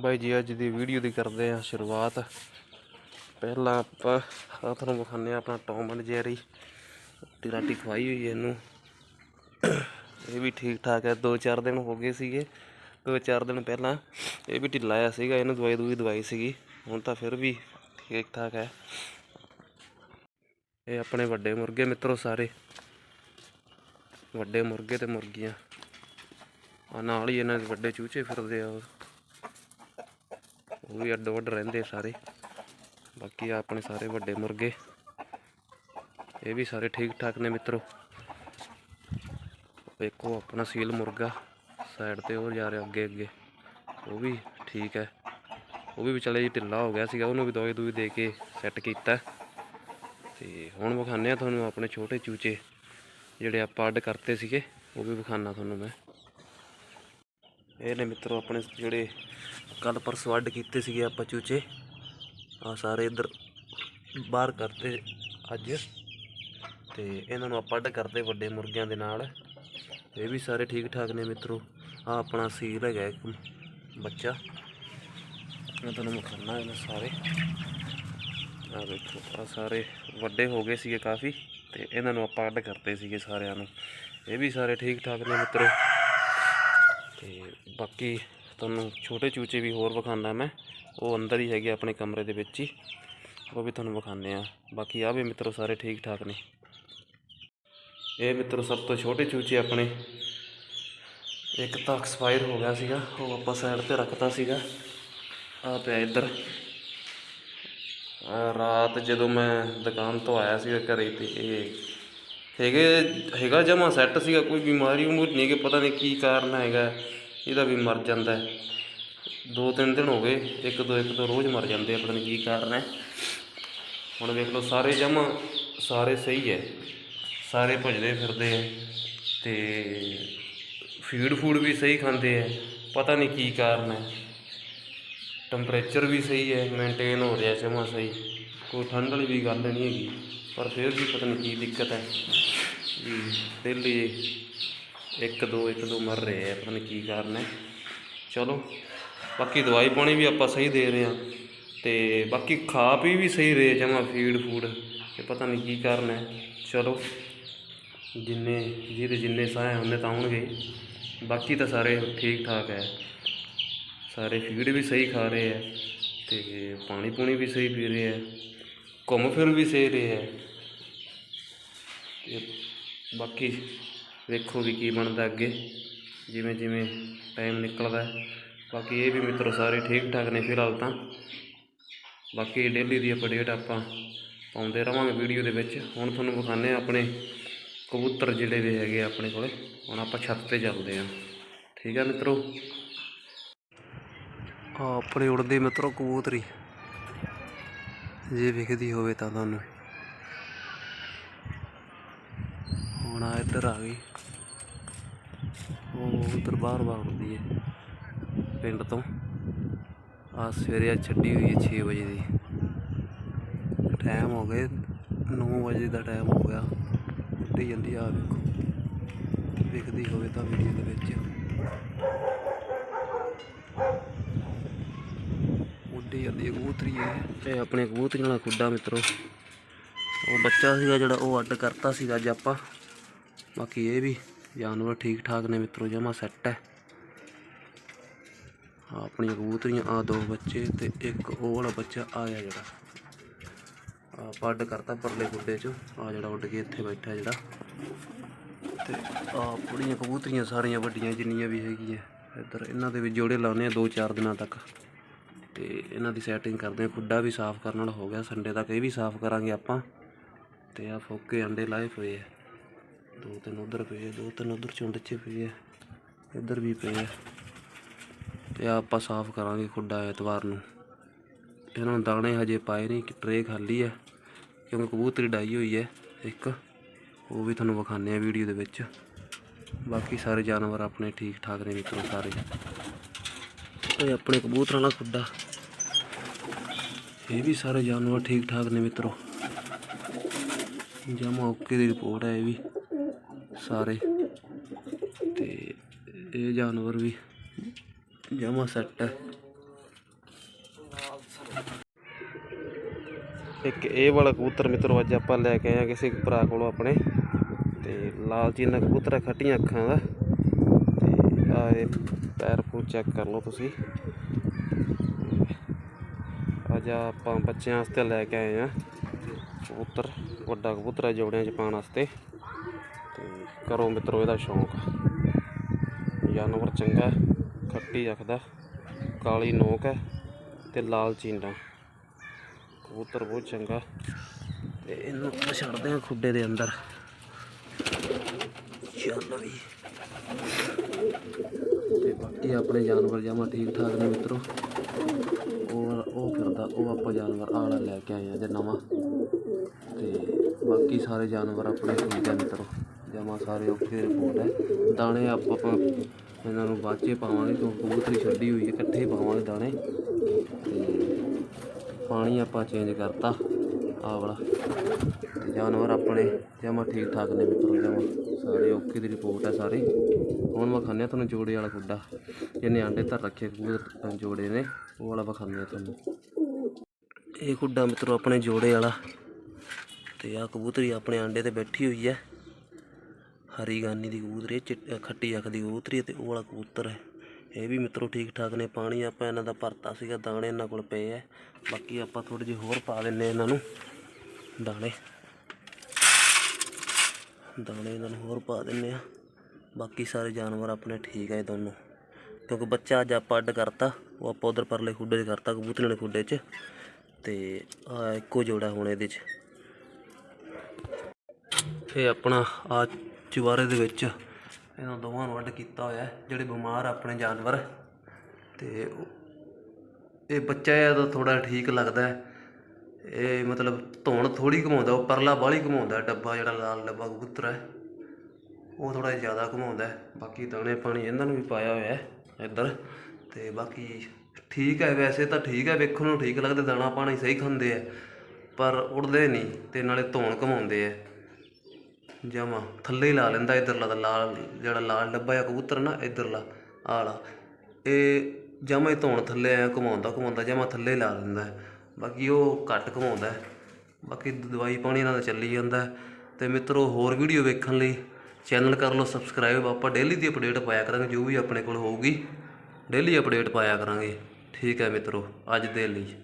ਬਾਈ ਜੀ, ਅੱਜ ਦੀ ਵੀਡੀਓ ਦੀ ਕਰਦੇ ਆ ਸ਼ੁਰੂਆਤ। ਪਹਿਲਾਂ ਆਪਾਂ ਆਹ ਤੁਹਾਨੂੰ ਵਿਖਾਉਂਦੇ ਆ ਆਪਣਾ ਟੌਮ ਐਂਡ ਜੈਰੀ ਰੋਟੀ ਰਾਟੀ ਖਵਾਈ ਹੋਈ ਇਹਨੂੰ। ਇਹ ਵੀ ਠੀਕ ਠਾਕ ਹੈ। 2-4 ਦਿਨ ਹੋ ਗਏ ਸੀਗੇ। 2-4 ਦਿਨ ਪਹਿਲਾਂ ਇਹ ਵੀ ਢਿੱਲਾ ਆਇਆ ਸੀਗਾ। ਇਹਨੂੰ ਦਵਾਈ ਦੂਈ ਦਵਾਈ ਸੀਗੀ। ਹੁਣ ਤਾਂ ਫਿਰ ਵੀ ਠੀਕ ਠਾਕ ਹੈ। ਇਹ ਆਪਣੇ ਵੱਡੇ ਮੁਰਗੇ ਮਿੱਤਰੋ ਸਾਰੇ। ਵੱਡੇ ਮੁਰਗੇ ਤੇ ਮੁਰਗੀਆਂ। ਆ ਨਾਲ ਹੀ ਇਹਨਾਂ ਦੇ ਵੱਡੇ ਚੂਚੇ ਫਿਰਦੇ ਆ ਉਹ ਵੀ ਅੱਡੋ ਵੱਡ ਰਹਿੰਦੇ ਸਾਰੇ। ਬਾਕੀ ਆਪਣੇ ਸਾਰੇ ਵੱਡੇ ਮੁਰਗੇ। ਇਹ ਵੀ ਸਾਰੇ ਠੀਕ ਠਾਕ ਨੇ ਮਿੱਤਰੋ। ਵੇਖੋ ਆਪਣਾ ਸੀਲ ਮੁਰਗਾ ਸਾਈਡ ਤੇ ਉਹ ਜਾ ਰਿਹਾ ਅੱਗੇ ਅੱਗੇ ਉਹ ਵੀ ਠੀਕ ਹੈ। ਉਹ ਵੀ ਵਿਚਾਲੇ ਜੀ ਢਿੱਲਾ ਹੋ ਗਿਆ ਸੀਗਾ, ਉਹਨੂੰ ਵੀ ਦਵਾਈ ਦੂਈ ਦੇ ਕੇ ਸੈੱਟ ਕੀਤਾ। ਤੇ ਹੁਣ ਵਿਖਾਉਂਦੇ ਆ ਤੁਹਾਨੂੰ ਆਪਣੇ ਛੋਟੇ ਚੂਚੇ, ਜਿਹੜੇ ਆਪਾਂ ਅੱਡ ਕਰਤੇ ਸੀਗੇ, ਉਹ ਵੀ ਵਿਖਾਣਾ ਤੁਹਾਨੂੰ ਮੈਂ। ਇਹ ਨੇ ਮਿੱਤਰੋ ਆਪਣੇ ਜਿਹੜੇ ਕੱਲ ਪਰਸੋਂ ਅੱਡ ਕੀਤੇ ਸੀਗੇ ਆਪਾਂ ਚੂਚੇ। ਆ ਸਾਰੇ ਇੱਧਰ ਬਾਹਰ ਕਰਤੇ ਅੱਜ। ਤੇ ਇਹਨਾਂ ਨੂੰ ਆਪਾਂ ਅੱਡ ਕਰਦੇ ਵੱਡੇ ਮੁਰਗਿਆਂ ਦੇ ਨਾਲ। ਇਹ ਵੀ ਸਾਰੇ ਠੀਕ ਠਾਕ ਨੇ ਮਿੱਤਰੋ। ਆ ਆਪਣਾ ਸੀਲ ਹੈਗਾ ਇੱਕ ਬੱਚਾ। ਮੈਂ ਤੁਹਾਨੂੰ ਵਿਖਾਉਣਾ ਇਹਨਾਂ ਸਾਰੇ। ਆ ਵੇਖੋ ਆ ਸਾਰੇ ਵੱਡੇ ਹੋ ਗਏ ਸੀਗੇ ਕਾਫੀ। ਤੇ ਇਹਨਾਂ ਨੂੰ ਆਪਾਂ ਅੱਡ ਕਰਤੇ ਸੀਗੇ ਸਾਰਿਆਂ ਨੂੰ। ਇਹ ਵੀ ਸਾਰੇ ਠੀਕ ਠਾਕ ਨੇ ਮਿੱਤਰੋ। ਬਾਕੀ ਤੁਹਾਨੂੰ ਛੋਟੇ ਚੂਚੇ ਵੀ ਹੋਰ ਵਿਖਾਉਂਦਾ ਮੈਂ। ਉਹ ਅੰਦਰ ਹੀ ਹੈਗੇ ਆਪਣੇ ਕਮਰੇ ਦੇ ਵਿੱਚ ਹੀ। ਉਹ ਵੀ ਤੁਹਾਨੂੰ ਵਿਖਾਉਂਦੇ ਆ ਬਾਕੀ ਆ ਵੀ ਮਿੱਤਰੋ ਸਾਰੇ ਠੀਕ ਠਾਕ ਨੇ। ਇਹ ਮਿੱਤਰੋ ਸਭ ਤੋਂ ਛੋਟੇ ਚੂਚੇ ਆਪਣੇ। ਇੱਕ ਤਾਂ ਐਕਸਪਾਇਰ ਹੋ ਗਿਆ ਸੀਗਾ। ਉਹ ਆਪਾਂ ਸਾਈਡ ਤੇ ਰੱਖਤਾ ਸੀਗਾ। ਆ ਪਿਆ ਇੱਧਰ। ਰਾਤ ਜਦੋਂ ਮੈਂ ਦੁਕਾਨ ਤੋਂ ਆਇਆ ਸੀ ਘਰੇ ਤੇ ਇਹ ਹੈਗੇ ਹੈਗਾ ਜਮਾ ਸੈੱਟ ਸੀਗਾ। ਕੋਈ ਬਿਮਾਰੀ ਉਮਰ ਨਹੀਂ ਕਿ ਪਤਾ ਨਹੀਂ ਕੀ ਕਾਰਨ ਹੈਗਾ। ਇਹਦਾ ਵੀ ਮਰ ਜਾਂਦਾ ਹੈ। ਦੋ ਤਿੰਨ ਦਿਨ ਹੋ ਗਏ, ਇੱਕ ਦੋ ਇੱਕ ਦੋ ਰੋਜ਼ ਮਰ ਜਾਂਦੇ ਆ, ਪਤਾ ਨਹੀਂ ਕੀ ਕਾਰਨ ਹੈ। ਹੁਣ ਵੇਖ ਲਓ, ਸਾਰੇ ਜਮਾ ਸਾਰੇ ਸਹੀ ਹੈ। ਸਾਰੇ ਭਜਦੇ ਫਿਰਦੇ ਆ ਤੇ ਫੀਡ ਫੂਡ ਵੀ ਸਹੀ ਖਾਂਦੇ ਆ ਪਤਾ ਨਹੀਂ ਕੀ ਕਾਰਨ ਹੈ। ਟੈਂਪਰੇਚਰ ਵੀ ਸਹੀ ਹੈ, ਮੇਨਟੇਨ ਹੋ ਰਿਹਾ ਜਮਾਂ ਸਹੀ। ਕੋਈ ਠੰਡ ਵਾਲੀ ਵੀ ਗੱਲ ਨਹੀਂ ਹੈਗੀ, ਪਰ ਫਿਰ ਵੀ ਪਤਾ ਨਹੀਂ ਕੀ ਦਿੱਕਤ ਹੈ। ਵੀ ਇੱਕ ਦੋ ਇੱਕ ਦੋ ਮਰ ਰਹੇ ਆ, ਪਤਾ ਨਹੀਂ ਕੀ ਕਾਰਨ ਹੈ। ਚਲੋ, ਬਾਕੀ ਦਵਾਈ ਪਾਣੀ ਵੀ ਆਪਾਂ ਸਹੀ ਦੇ ਰਹੇ ਹਾਂ ਤੇ ਬਾਕੀ ਖਾ ਪੀ ਵੀ ਸਹੀ ਰਹੇ ਜਮਾਂ ਫੀਡ ਫੂਡ, ਤੇ ਪਤਾ ਨਹੀਂ ਕੀ ਕਾਰਨ ਹੈ। ਚਲੋ, ਜਿੰਨੇ, ਜਿਹਦੇ ਜਿੰਨੇ ਸਾਹ ਉਹਨੇ ਤਾਂ ਆਉਣਗੇ। ਬਾਕੀ ਤਾਂ ਸਾਰੇ ਠੀਕ ਠਾਕ ਹੈ। ਸਾਰੇ ਫੀਡ ਵੀ ਸਹੀ ਖਾ ਰਹੇ ਆ ਤੇ ਪਾਣੀ ਪੂਣੀ ਵੀ ਸਹੀ ਪੀ ਰਹੇ ਆ ਘੁੰਮ ਫਿਰ ਵੀ ਸਹੀ ਰਹੇ ਆ ਤੇ ਬਾਕੀ ਵੇਖੋ ਵੀ ਕੀ ਬਣਦਾ ਅੱਗੇ, ਜਿਵੇਂ ਜਿਵੇਂ ਟਾਈਮ ਨਿਕਲਦਾ ਬਾਕੀ ਇਹ ਵੀ ਮਿੱਤਰੋ ਸਾਰੇ ਠੀਕ ਠਾਕ ਨੇ ਫਿਲਹਾਲ ਤਾਂ। ਬਾਕੀ ਡੇਲੀ ਦੀ ਅਪਡੇਟ ਆਪਾਂ ਪਾਉਂਦੇ ਰਵਾਂਗੇ ਵੀਡੀਓ ਦੇ ਵਿੱਚ। ਹੁਣ ਤੁਹਾਨੂੰ ਵਿਖਾਉਂਦੇ ਆ ਆਪਣੇ ਕਬੂਤਰ ਜਿਹੜੇ ਵੀ ਹੈਗੇ ਆ ਆਪਣੇ ਕੋਲੇ। ਹੁਣ ਆਪਾਂ ਛੱਤ ਤੇ ਚੱਲਦੇ ਹਾਂ। ਠੀਕ ਆ ਮਿੱਤਰੋ? ਆ ਆਪਣੇ ਉੜਦੇ ਮਿੱਤਰੋ ਕਬੂਤਰੀ। ਜੇ ਵਿਖਦੀ ਹੋਵੇ ਤਾਂ ਤੁਹਾਨੂੰ। ਹੁਣ ਆ ਇੱਧਰ ਆ ਗਈ। ਉਧਰ ਬਾਹਰ ਬਾਹਰ ਉੜਦੀ ਹੈ ਪਿੰਡ ਤੋਂ। ਆ ਸਵੇਰੇ ਆ ਛੱਡੀ ਹੋਈ ਹੈ 6 ਵਜੇ ਦੀ। ਟਾਈਮ ਹੋ ਗਏ 9 ਵਜੇ ਦਾ ਟਾਈਮ ਹੋ ਗਿਆ। ਉੱਡੀ ਜਾਂਦੀ ਆ ਵੇਖੋ। ਵਿਖਦੀ ਹੋਵੇ ਤਾਂ ਵੀਡੀਓ ਦੇ ਵਿੱਚ। ਉੱਡੀ ਜਾਂਦੀ ਹੈ ਕਬੂਤਰੀ ਇਹ ਇਹ ਆਪਣੇ ਕਬੂਤਰੀਆਂ ਵਾਲਾ ਖੁੱਡਾ ਮਿੱਤਰੋ। ਉਹ ਬੱਚਾ ਸੀਗਾ ਜਿਹੜਾ ਉਹ ਅੱਡ ਕਰਤਾ ਸੀਗਾ ਅੱਜ ਆਪਾਂ। ਬਾਕੀ ਇਹ ਵੀ ਜਾਨਵਰ ਠੀਕ ਠਾਕ ਨੇ ਮਿੱਤਰੋ, ਜਮਾ ਸੈੱਟ ਹੈ। ਆਹ ਆਪਣੀਆਂ ਕਬੂਤਰੀਆਂ ਆ ਦੋ ਬੱਚੇ ਤੇ ਇੱਕ ਉਹ ਵਾਲਾ ਬੱਚਾ ਆ ਗਿਆ ਜਿਹੜਾ। ਆ ਪੱਡ ਕਰਤਾ ਪਰਲੇ ਗੁੱਡੇ ਚ। ਆ ਜਿਹੜਾ ਉੱਡ ਕੇ ਇੱਥੇ ਬੈਠਾ ਜਿਹੜਾ। ਤੇ ਆ ਆਪਣੀਆਂ ਕਬੂਤਰੀਆਂ ਸਾਰੀਆਂ ਵੱਡੀਆਂ ਜਿੰਨੀਆਂ ਵੀ ਹੈਗੀਆਂ। ਇੱਧਰ ਇਹਨਾਂ ਦੇ ਵੀ ਜੋੜੇ ਲਾਉਨੇ ਆ 2-4 ਦਿਨਾਂ ਤੱਕ। ਤੇ ਇਹਨਾਂ ਦੀ ਸੈਟਿੰਗ ਕਰਦੇ ਆ ਖੁੱਡਾ ਵੀ ਸਾਫ਼ ਕਰਨ ਵਾਲਾ ਹੋ ਗਿਆ। ਸੰਡੇ ਤੱਕ ਇਹ ਵੀ ਸਾਫ਼ ਕਰਾਂਗੇ ਆਪਾਂ। ਤੇ ਆ ਫੋਕੇ ਅੰਡੇ ਲਾਏ ਪਏ ਆ। ਦੋ ਤਿੰਨ ਉਧਰ ਪਏ ਆ ਦੋ ਤਿੰਨ ਉਧਰ ਚੁੰਡ 'ਚ ਪਏ ਆ, ਇੱਧਰ ਵੀ ਪਏ ਆ। ਤੇ ਆਪਾਂ ਸਾਫ਼ ਕਰਾਂਗੇ ਖੁੱਡਾ ਐਤਵਾਰ ਨੂੰ। ਇਹਨਾਂ ਨੂੰ ਦਾਣੇ ਹਜੇ ਪਾਏ ਨਹੀਂ ਕਿ ਟਰੇ ਖਾਲੀ ਹੈ ਕਿਉਂਕਿ ਕਬੂਤਰੀ ਡਾਈ ਹੋਈ ਹੈ ਇੱਕ। ਉਹ ਵੀ ਤੁਹਾਨੂੰ ਵਿਖਾਉਂਦੇ ਆ ਵੀਡੀਓ ਦੇ ਵਿੱਚ। ਬਾਕੀ ਸਾਰੇ ਜਾਨਵਰ ਆਪਣੇ ਠੀਕ ਠਾਕ ਨੇ ਮਿੱਤਰੋ ਸਾਰੇ। ਇਹ ਆਪਣੇ ਕਬੂਤਰਾਂ ਦਾ ਖੁੱਡਾ। ਇਹ ਵੀ ਸਾਰੇ ਜਾਨਵਰ ਠੀਕ ਠਾਕ ਨੇ ਮਿੱਤਰੋ। ਜਮਾ ਓਕੇ ਦੀ ਰਿਪੋਰਟ ਹੈ ਇਹ ਵੀ। ਸਾਰੇ। ਤੇ ਇਹ ਜਾਨਵਰ ਵੀ ਜਮਾ ਸੈੱਟ ਹੈ। ਇੱਕ ਇਹ ਵਾਲਾ ਕਬੂਤਰ ਮਿੱਤਰੋ, ਅੱਜ ਆਪਾਂ ਲੈ ਕੇ ਆਏ ਆ ਕਿਸੇ ਭਰਾ ਕੋਲੋਂ ਆਪਣੇ। ਤੇ ਲਾਲ ਨਾਲ ਕਬੂਤਰ ਖੱਟੀਆਂ ਅੱਖਾਂ ਦਾ। ਤੇ ਆ ਇਹ ਪੈਰ ਪੂਰ ਚੈੱਕ ਕਰ ਲਓ ਤੁਸੀਂ। ਅੱਜ ਆਪਾਂ ਬੱਚਿਆਂ ਵਾਸਤੇ ਲੈ ਕੇ ਆਏ ਆ ਕਬੂਤਰ, ਵੱਡਾ ਕਬੂਤਰ ਹੈ ਜੋੜਿਆਂ ਚ ਪਾਉਣ ਵਾਸਤੇ। ਕਰੋ ਮਿੱਤਰੋ, ਇਹਦਾ ਸ਼ੌਂਕ। ਜਾਨਵਰ ਚੰਗਾ ਖੱਟੀ ਅੱਖ ਕਾਲੀ ਨੋਕ ਹੈ ਤੇ ਲਾਲ ਚੀਨਾ। ਕਬੂਤਰ ਬਹੁਤ ਚੰਗਾ ਤੇ ਇਹਨੂੰ ਛੱਡਦੇ ਹਾਂ ਖੁੱਡੇ ਦੇ ਅੰਦਰ। ਚੱਲ ਵੀ। ਤੇ ਬਾਕੀ ਆਪਣੇ ਜਾਨਵਰ ਜਮਾ ਠੀਕ ਠਾਕ ਨੇ ਮਿੱਤਰੋ। ਉਹ ਉਹ ਫਿਰਦਾ, ਉਹ ਆਪਾਂ ਜਾਨਵਰ ਆਲਾ ਲੈ ਕੇ ਆਏ ਆ ਜੇ ਨਵਾਂ। ਤੇ ਬਾਕੀ ਸਾਰੇ ਜਾਨਵਰ ਆਪਣੇ ਠੀਕ ਹੈ ਮਿੱਤਰੋ। ਸਾਰੇ ਓਕੇ ਰਿਪੋਰਟ ਹੈ। ਦਾਣੇ ਆਪਾਂ ਆਪਾਂ ਇਹਨਾਂ ਨੂੰ ਬਾਅਦ 'ਚ ਪਾਵਾਂਗੇ, ਕਿਉਂਕਿ ਕਬੂਤਰੀ ਛੱਡੀ ਹੋਈ ਹੈ, ਇਕੱਠੇ ਪਾਵਾਂਗੇ ਦਾਣੇ। ਤੇ ਪਾਣੀ ਆਪਾਂ ਚੇਂਜ ਕਰਤਾ ਆ ਵਾਲਾ। ਤੇ ਜਾਨਵਰ ਆਪਣੇ ਜਮਾ ਠੀਕ ਠਾਕ ਨੇ ਮਿੱਤਰੋ, ਜਮਾ। ਸਾਰੇ ਓਕੇ ਦੀ ਰਿਪੋਰਟ ਹੈ ਸਾਰੇ। ਹੁਣ ਵਿਖਾਉਂਦੇ ਹਾਂ ਤੁਹਾਨੂੰ ਜੋੜੇ ਵਾਲਾ ਗੁੱਡਾ ਜਿਹਨੇ ਆਂਡੇ ਧਰ ਰੱਖੇ ਕਬੂਤਰ ਜੋੜੇ ਨੇ, ਉਹ ਵਾਲਾ ਵਿਖਾਉਂਦੇ ਹਾਂ ਤੁਹਾਨੂੰ। ਇਹ ਖੁੱਡਾ ਮਿੱਤਰੋ, ਆਪਣੇ ਜੋੜੇ ਵਾਲਾ। ਤੇ ਆ ਕਬੂਤਰੀ ਆਪਣੇ ਆਂਡੇ ਤੇ ਬੈਠੀ ਹੋਈ ਹੈ। ਹਰੀ ਗਾਨੀ ਦੀ ਕਬੂਤਰੀ ਹੈ, ਚਿੱਟ- ਖੱਟੀ ਅੱਖ ਦੀ ਕਬੂਤਰੀ ਅਤੇ ਉਹ ਵਾਲਾ ਕਬੂਤਰ ਹੈ। ਇਹ ਵੀ ਮਿੱਤਰੋ ਠੀਕ ਠਾਕ ਨੇ ਪਾਣੀ ਆਪਾਂ ਇਹਨਾਂ ਦਾ ਭਰਤਾ ਸੀਗਾ ਦਾਣੇ ਇਹਨਾਂ ਕੋਲ ਪਏ ਐ ਬਾਕੀ ਆਪਾਂ ਥੋੜੇ ਜਿਹੇ ਹੋਰ ਪਾ ਦਿੰਨੇ ਇਹਨਾਂ ਨੂੰ। ਦਾਣੇ। ਦਾਣੇ ਇਹਨਾਂ ਨੂੰ ਹੋਰ ਪਾ ਦਿੰਨੇ ਆ। ਬਾਕੀ ਸਾਰੇ ਜਾਨਵਰ ਆਪਣੇ ਠੀਕ ਹੈ ਦੋਨੋਂ। ਕਿਉਂਕਿ ਬੱਚਾ ਅੱਜ ਆਪਾਂ ਅੱਡ ਕਰਤਾ ਉਹ ਆਪਾਂ ਉਧਰ ਪਰਲੇ ਖੁੱਡੇ 'ਚ ਕਰਤਾ ਕਬੂਤਰੀ ਵਾਲੇ ਖੁੱਡੇ 'ਚ। ਤੇ ਆ ਇੱਕੋ ਜੋੜਾ ਹੁਣ ਇਹਦੇ 'ਚ। ਇਹ ਆਪਣਾ ਆ ਚੁਬਾਰੇ ਦੇ ਵਿੱਚ ਇਹਨਾਂ ਦੋਵਾਂ ਨੂੰ ਅੱਡ ਕੀਤਾ ਹੋਇਆ ਜਿਹੜੇ ਬਿਮਾਰ ਆਪਣੇ ਜਾਨਵਰ। ਤੇ ਇਹ ਬੱਚਾ ਇਹਦਾ ਥੋੜਾ ਠੀਕ ਲੱਗਦਾ ਹੈ। ਇਹ ਮਤਲਬ ਧੌਣ ਥੋੜੀ ਘਮਾਉਂਦਾ, ਉਹ ਪਰਲਾ ਬਾਹਲੀ ਘਮਾਉਂਦਾ ਡੱਬਾ ਜਿਹੜਾ ਲਾਲ ਡੱਬਾ ਕਬੂਤਰ ਹੈ। ਉਹ ਥੋੜਾ ਜ਼ਿਆਦਾ ਘਮਾਉਂਦਾ ਬਾਕੀ ਦਾਣੇ ਪਾਣੀ ਇਹਨਾਂ ਨੂੰ ਵੀ ਪਾਇਆ ਹੋਇਆ ਹੈ ਇੱਧਰ। ਤੇ ਬਾਕੀ ਠੀਕ ਹੈ ਵੈਸੇ ਤਾਂ ਠੀਕ ਹੈ, ਵੇਖਣ ਨੂੰ ਠੀਕ ਲੱਗਦਾ, ਦਾਣਾ ਪਾਣੀ ਸਹੀ ਖਾਂਦੇ ਆ ਪਰ ਉੜਦੇ ਨਹੀਂ ਤੇ ਨਾਲੇ ਧੌਣ ਘਮਾਉਂਦੇ ਆ ਜਮਾ, ਥੱਲੇ ਹੀ ਲਾ ਲੈਂਦਾ ਇਧਰਲਾ ਦਾ ਲਾਲ, ਜਿਹੜਾ ਲਾਲ ਡੱਬਾ ਆ ਕਬੂਤਰ ਨਾ, ਇਧਰਲਾ, ਆਲਾ। ਇਹ ਜਮਾ ਹੀ ਧੌਣ ਥੱਲੇ ਆ ਘੁਮਾਉਂਦਾ ਘੁਮਾਉਂਦਾ ਜਮਾ ਥੱਲੇ ਲਾ ਲੈਂਦਾ ਬਾਕੀ ਉਹ ਘੱਟ ਘੁਮਾਉਂਦਾ ਬਾਕੀ ਦਵਾਈ ਪਾਣੀ ਇਹਨਾਂ ਦਾ ਚੱਲੀ ਜਾਂਦਾ ਹੈ। ਤੇ ਮਿੱਤਰੋ, ਹੋਰ ਵੀਡੀਓ ਵੇਖਣ ਲਈ ਚੈਨਲ ਕਰ ਲਓ, ਸਬਸਕ੍ਰਾਈਬ। ਆਪਾਂ ਡੇਲੀ ਦੀ ਅਪਡੇਟ ਪਾਇਆ ਕਰਾਂਗੇ, ਜੋ ਵੀ ਆਪਣੇ ਕੋਲ ਹੋਊਗੀ, ਡੇਲੀ ਅਪਡੇਟ ਪਾਇਆ ਕਰਾਂਗੇ। ਠੀਕ ਹੈ ਮਿੱਤਰੋ, ਅੱਜ ਦੇ ਲਈ।